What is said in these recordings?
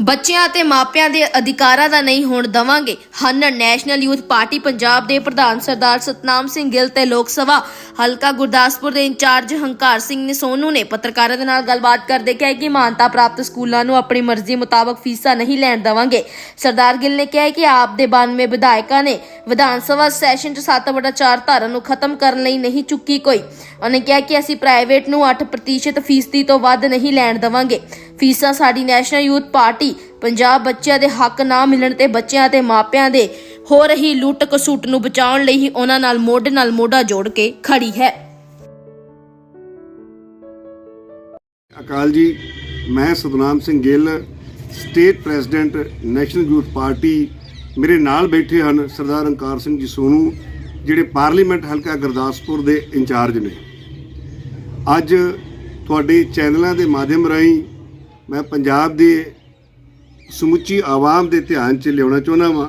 ਬੱਚਿਆਂ ਅਤੇ ਮਾਪਿਆਂ ਦੇ ਅਧਿਕਾਰਾਂ ਦਾ ਨਹੀਂ ਹੋਣ ਦਵਾਂਗੇ। ਹਨ ਨੈਸ਼ਨਲ ਯੂਥ ਪਾਰਟੀ ਪੰਜਾਬ ਦੇ ਪ੍ਰਧਾਨ ਸਰਦਾਰ ਸਤਨਾਮ ਸਿੰਘ ਗਿੱਲ ਤੇ ਲੋਕ ਸਭਾ। ਹਲਕਾ ਗੁਰਦਾਸਪੁਰ ਦੇ ਇੰਚਾਰਜ ਹੰਕਾਰ ਸਿੰਘ ਨੇ ਸੋਨੂ ਨੇ ਪੱਤਰਕਾਰਾਂ ਦੇ ਨਾਲ ਗੱਲਬਾਤ ਕਰਦੇ ਕਿਹਾ ਕਿ ਮਾਨਤਾ ਪ੍ਰਾਪਤ ਸਕੂਲਾਂ ਨੂੰ ਆਪਣੀ ਮਰਜ਼ੀ ਮੁਤਾਬਕ ਫੀਸਾਂ ਨਹੀਂ ਲੈਣ ਦਵਾਂਗੇ। ਸਰਦਾਰ ਗਿੱਲ ਨੇ ਕਿਹਾ ਕਿ ਆਪ ਦੇ 92 ਵਿਧਾਇਕਾਂ ਨੇ ਵਿਧਾਨ ਸਭਾ ਸੈਸ਼ਨ 'ਚ 7/4 ਧਾਰਾ ਨੂੰ ਖਤਮ ਕਰਨ ਲਈ ਨਹੀਂ ਚੁੱਕੀ ਕੋਈ। ਉਹਨੇ ਕਿਹਾ ਕਿ ਅਸੀਂ ਪ੍ਰਾਈਵੇਟ ਨੂੰ 8% ਫੀਸਦੀ ਤੋਂ ਵੱਧ ਨਹੀਂ ਲੈਣ ਦਵਾਂਗੇ। ਫੀਸਾਂ ਸਾਡੀ ਨੈਸ਼ਨਲ ਯੂਥ ਪਾਰਟੀ ਪੰਜਾਬ ਬੱਚਿਆਂ ਦੇ ਹੱਕ ਨਾ ਮਿਲਣ ਤੇ ਬੱਚਿਆਂ ਤੇ ਮਾਪਿਆਂ ਦੇ ਹੋ ਰਹੀ ਲੁੱਟ ਕਸੂਟ ਨੂੰ ਬਚਾਉਣ ਲਈ ਹੀ ਉਹਨਾਂ ਨਾਲ ਮੋਢੇ ਨਾਲ ਮੋਢਾ ਜੋੜ ਕੇ ਖੜੀ ਹੈ। ਅਕਾਲ ਜੀ, ਮੈਂ Satnam Singh Gill state president national youth party ਮੇਰੇ ਨਾਲ ਬੈਠੇ ਹਨ ਸਰਦਾਰ ਅੰਕਾਰ ਸਿੰਘ ਜੀ ਸੋਨੂ, ਜਿਹੜੇ ਪਾਰਲੀਮੈਂਟ ਹਲਕਾ ਗੁਰਦਾਸਪੁਰ ਦੇ ਇੰਚਾਰਜ ਨੇ। ਅੱਜ ਤੁਹਾਡੇ ਚੈਨਲਾਂ ਦੇ ਮਾਧਿਅਮ ਰਾਹੀਂ ਮੈਂ ਪੰਜਾਬ ਦੇ ਸਮੁੱਚੀ ਆਵਾਮ ਦੇ ਧਿਆਨ 'ਚ ਲਿਆਉਣਾ ਚਾਹੁੰਦਾ ਵਾਂ।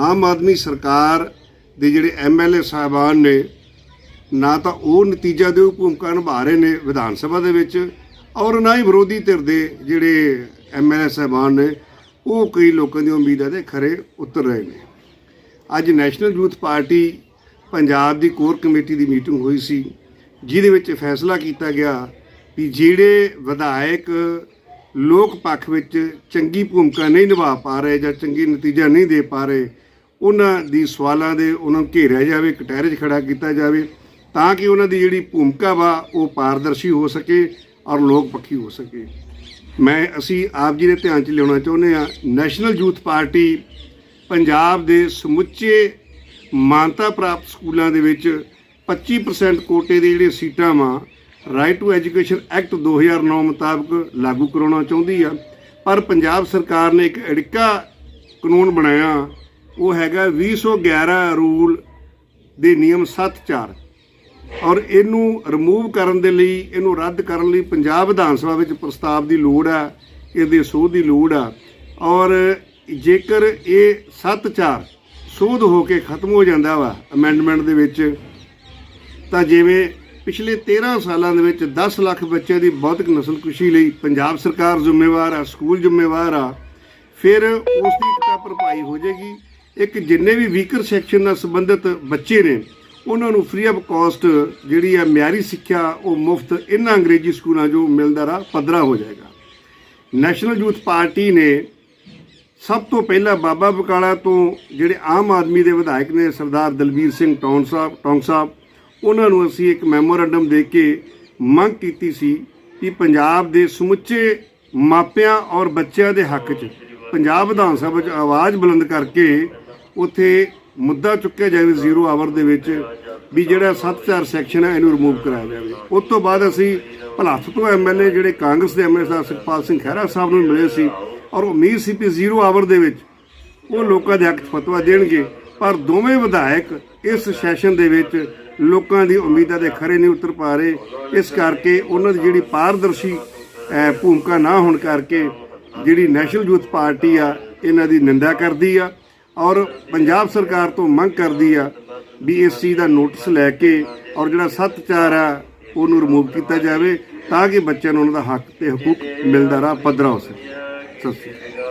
ਆਮ ਆਦਮੀ ਸਰਕਾਰ ਦੇ ਜਿਹੜੇ ਐਮਐਲਏ ਸਾਹਿਬਾਨ ਨੇ, ਨਾ ਤਾਂ ਉਹ ਨਤੀਜਾ ਦੇ ਭੂਮਿਕਾ ਨਿਭਾ ਰਹੇ ਨੇ ਵਿਧਾਨ ਸਭਾ ਦੇ ਵਿੱਚ ਔਰ ਨਾ ਹੀ ਵਿਰੋਧੀ ਧਿਰ ਦੇ ਜਿਹੜੇ ਐਮਐਲਏ ਸਾਹਿਬਾਨ ਨੇ, ਉਹ ਕਈ ਲੋਕਾਂ ਦੀ ਉਮੀਦਾਂ ਦੇ ਖਰੇ ਉਤਰ ਰਹੇ ਨੇ। ਅੱਜ ਨੈਸ਼ਨਲ ਯੂਥ ਪਾਰਟੀ ਪੰਜਾਬ ਦੀ ਕੋਰ ਕਮੇਟੀ ਦੀ ਮੀਟਿੰਗ ਹੋਈ ਸੀ, ਜਿਹਦੇ ਵਿੱਚ ਫੈਸਲਾ ਕੀਤਾ ਗਿਆ ਵੀ ਜਿਹੜੇ ਵਿਧਾਇਕ ਲੋਕ ਪੱਖ ਵਿੱਚ ਚੰਗੀ ਭੂਮਿਕਾ ਨਹੀਂ ਨਿਭਾ ਪਾ ਰਹੇ ਜਾਂ ਚੰਗੀ ਨਤੀਜਾ ਨਹੀਂ ਦੇ ਪਾ ਰਹੇ, ਉਹਨਾਂ ਦੀ ਸਵਾਲਾਂ ਦੇ ਉਹਨਾਂ ਨੂੰ ਘੇਰਿਆ ਜਾਵੇ ਕਟਹਿਰੇ 'ਚ ਖੜਾ ਕੀਤਾ ਜਾਵੇ, ਤਾਂ ਕਿ ਉਹਨਾਂ ਦੀ ਜਿਹੜੀ ਭੂਮਿਕਾ ਵਾ ਉਹ ਪਾਰਦਰਸ਼ੀ ਹੋ ਸਕੇ ਔਰ ਲੋਕ ਪੱਖੀ ਹੋ ਸਕੇ। ਮੈਂ ਅਸੀਂ ਆਪ ਜੀ ਦੇ ਧਿਆਨ 'ਚ ਲਿਆਉਣਾ ਚਾਹੁੰਦੇ ਆ ਨੈਸ਼ਨਲ ਯੂਥ ਪਾਰਟੀ ਪੰਜਾਬ ਦੇ ਸਮੁੱਚੇ ਮਾਨਤਾ ਪ੍ਰਾਪਤ ਸਕੂਲਾਂ ਦੇ ਵਿੱਚ 25% ਕੋਟੇ ਦੇ ਜਿਹੜੇ ਸੀਟਾਂ ਵਾ ਰਾਈਟ ਟੂ ਐਜੂਕੇਸ਼ਨ ਐਕਟ 2009 ਮੁਤਾਬਕ ਲਾਗੂ ਕਰਾਉਣਾ ਚਾਹੁੰਦੀ ਆ। ਪਰ ਪੰਜਾਬ ਸਰਕਾਰ ਨੇ ਇੱਕ ਅੜਿੱਕਾ ਕਾਨੂੰਨ ਬਣਾਇਆ। ਉਹ ਹੈਗਾ 2011 ਰੂਲ ਦੇ ਨਿਯਮ 74 ਔਰ ਇਹਨੂੰ ਰਿਮੂਵ ਕਰਨ ਦੇ ਲਈ, ਇਹਨੂੰ ਰੱਦ ਕਰਨ ਲਈ ਪੰਜਾਬ ਵਿਧਾਨ ਸਭਾ ਵਿੱਚ ਪ੍ਰਸਤਾਵ ਦੀ ਲੋੜ ਆ। ਇਹਦੇ ਸੋਧ ਦੀ ਲੋੜ ਆ। ਔਰ ਜੇਕਰ ਇਹ 74 ਸੋਧ ਹੋ ਕੇ ਖਤਮ ਹੋ ਜਾਂਦਾ ਵਾ ਅਮੈਂਡਮੈਂਟ ਦੇ ਵਿੱਚ, ਤਾਂ ਜਿਵੇਂ ਪਿਛਲੇ 13 ਸਾਲਾਂ ਦੇ ਵਿੱਚ 10 ਲੱਖ ਬੱਚਿਆਂ ਦੀ ਬੌਧਿਕ ਨਸਲਕੁਸ਼ੀ ਲਈ ਪੰਜਾਬ ਸਰਕਾਰ ਜ਼ਿੰਮੇਵਾਰ ਆ, ਸਕੂਲ ਜ਼ਿੰਮੇਵਾਰ ਆ। ਫਿਰ ਉਸ ਦੀ ਇੱਕ ਭਰਪਾਈ ਹੋ ਜਾਏਗੀ। ਇੱਕ ਜਿੰਨੇ ਵੀ ਵੀਕਰ ਸੈਕਸ਼ਨ ਨਾਲ ਸੰਬੰਧਿਤ ਬੱਚੇ ਨੇ, ਉਹਨਾਂ ਨੂੰ ਫ੍ਰੀ ਆਫ ਕਾਸਟ ਜਿਹੜੀ ਆ ਮਿਆਰੀ ਸਿੱਖਿਆ, ਉਹ ਮੁਫਤ ਇਹਨਾਂ ਅੰਗਰੇਜ਼ੀ ਸਕੂਲਾਂ 'ਚੋਂ ਮਿਲਦਾ ਰਾ ਪੱਧਰਾ ਹੋ ਜਾਏਗਾ। ਨੈਸ਼ਨਲ ਯੂਥ ਪਾਰਟੀ ਨੇ ਸਭ ਤੋਂ ਪਹਿਲਾਂ ਬਾਬਾ ਬਕਾਲਾ ਤੋਂ ਜਿਹੜੇ ਆਮ ਆਦਮੀ ਦੇ ਵਿਧਾਇਕ ਨੇ, ਸਰਦਾਰ ਦਲਬੀਰ ਸਿੰਘ ਟੌਂਗ ਸਾਹਿਬ ਟੌਂਗ ਸਾਹਿਬ ਉਹਨਾਂ ਨੂੰ ਅਸੀਂ ਇੱਕ ਮੈਮੋਰੈਂਡਮ ਦੇ ਕੇ ਮੰਗ ਕੀਤੀ ਸੀ ਕਿ ਪੰਜਾਬ ਦੇ ਸਮੁੱਚੇ ਮਾਪਿਆਂ ਔਰ ਬੱਚਿਆਂ ਦੇ ਹੱਕ 'ਚ ਪੰਜਾਬ ਵਿਧਾਨ ਸਭਾ 'ਚ ਆਵਾਜ਼ ਬੁਲੰਦ ਕਰਕੇ ਉੱਥੇ ਮੁੱਦਾ ਚੁੱਕਿਆ ਜਾਵੇ ਜ਼ੀਰੋ ਆਵਰ ਦੇ ਵਿੱਚ ਵੀ ਜਿਹੜਾ 74 ਸੈਕਸ਼ਨ ਹੈ ਇਹਨੂੰ ਰਿਮੂਵ ਕਰਾਇਆ ਜਾਵੇ। ਉਸ ਤੋਂ ਬਾਅਦ ਅਸੀਂ ਭਲਾਥ ਤੋਂ ਐਮਐਲਏ ਜਿਹੜੇ ਕਾਂਗਰਸ ਦੇ ਐਮਐਲਏ ਸਾਹਿਬ ਸੁਖਪਾਲ ਸਿੰਘ ਖਹਿਰਾ ਸਾਹਿਬ ਨੂੰ ਮਿਲੇ ਸੀ ਔਰ ਉਮੀਦ ਸੀ ਕਿ ਜ਼ੀਰੋ ਆਵਰ ਦੇ ਵਿੱਚ ਉਹ ਲੋਕਾਂ ਦੇ ਹੱਕ 'ਚ ਫਤਵਾ ਦੇਣਗੇ। ਪਰ ਦੋਵੇਂ ਵਿਧਾਇਕ ਇਸ ਸੈਸ਼ਨ ਦੇ ਵਿੱਚ ਲੋਕਾਂ ਦੀ ਉਮੀਦਾਂ ਦੇ ਖਰੇ ਨਹੀਂ ਉਤਰ ਪਾ ਰਹੇ। ਇਸ ਕਰਕੇ ਉਹਨਾਂ ਦੀ ਜਿਹੜੀ ਪਾਰਦਰਸ਼ੀ ਭੂਮਿਕਾ ਨਾ ਹੋਣ ਕਰਕੇ ਜਿਹੜੀ ਨੈਸ਼ਨਲ ਯੂਥ ਪਾਰਟੀ ਆ, ਇਹਨਾਂ ਦੀ ਨਿੰਦਾ ਕਰਦੀ ਆ ਔਰ ਪੰਜਾਬ ਸਰਕਾਰ ਤੋਂ ਮੰਗ ਕਰਦੀ ਆ ਵੀ ਇਸ ਚੀਜ਼ ਦਾ ਨੋਟਿਸ ਲੈ ਕੇ ਔਰ ਜਿਹੜਾ 74 ਆ, ਉਹਨੂੰ ਰਿਮੂਵ ਕੀਤਾ ਜਾਵੇ ਤਾਂ ਕਿ ਬੱਚਿਆਂ ਨੂੰ ਉਹਨਾਂ ਦਾ ਹੱਕ ਤੇ ਹਕੂਕ ਮਿਲਦਾ ਰਹਾ। ਪੱਧਰਾ ਹੋ ਸਕੇ। ਸਤਿ ਸ਼੍ਰੀ ਅਕਾਲ।